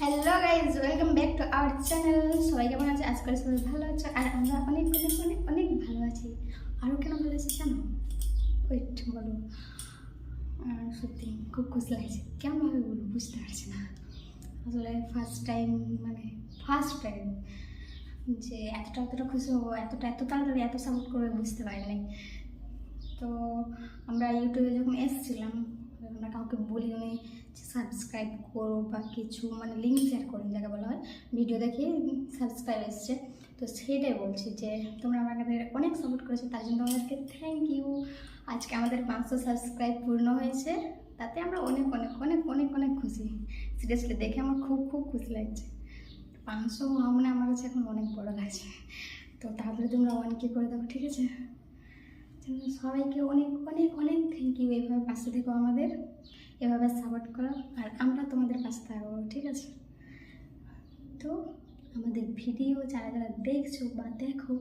Hello guys welcome back to our channel সবাই কেমন আছে? আজকাল সবাই ভালো আছে। আর আমরা অনেক অনেক অনেক অনেক ভালো আছি। আরও কেন ভালো আছি জানো? ওয়েট বলো। সত্যি খুব খুশি লাগছে। কেমনভাবে বলব বুঝতে পারছি না। আসলে ফার্স্ট টাইম মানে ফার্স্ট টাইম যে এতটা এতটা খুশি হব, এতটা, এত তাড়াতাড়ি এত সাপোর্ট করবে, বুঝতে পারিনি। তো আমরা ইউটিউবে যখন এসেছিলাম আমরা কাউকে বলি নি যে সাবস্ক্রাইব করো বা কিছু মানে লিঙ্ক শেয়ার করো, যাকে বলা হয়। ভিডিও দেখে সাবস্ক্রাইব এসছে। তো সেটাই বলছি যে, তোমরা আমাদের অনেক সাপোর্ট করেছ, তার জন্য তোমাদেরকে থ্যাংক ইউ আজকে আমাদের পাঁচশো সাবস্ক্রাইব পূর্ণ হয়েছে, তাতে আমরা অনেক অনেক অনেক অনেক অনেক খুশি। সিরিয়াসলি দেখে আমার খুব খুব খুশি লাগছে। পাঁচশো হওয়া মানে আমার কাছে এখন অনেক বড় লাগছে তো তারপরে তোমরা ওয়ান কে করে দাও, ঠিক আছে? সবাইকে অনেক অনেক অনেক থ্যাংক ইউ এইভাবে পাশে থেকো আমাদের, এভাবে সাপোর্ট করো, আর আমরা তোমাদের পাশে থাকব, ঠিক আছে? তো আমাদের ভিডিও যারা যারা দেখছ বা দেখো,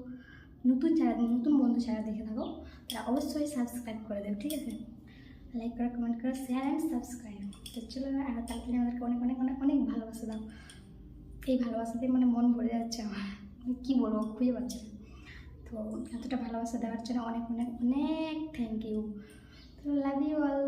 নতুন যারা, নতুন বন্ধু যারা দেখে থাকো, তারা অবশ্যই সাবস্ক্রাইব করে দেবে, ঠিক আছে? লাইক করো কমেন্ট করো শেয়ার অ্যান্ড সাবস্ক্রাইব তো চলো, আর তাড়াতাড়ি আমাদেরকে অনেক অনেক অনেক অনেক ভালোবাসা দাও। এই ভালোবাসাতে মানে মন ভরে যাচ্ছে আমার। আমি কী বলব, খুঁজে পাচ্ছি না। তো এতটা ভালোবাসা দেওয়ার জন্য অনেক অনেক অনেক থ্যাংক ইউ তো লাভ ইউ অল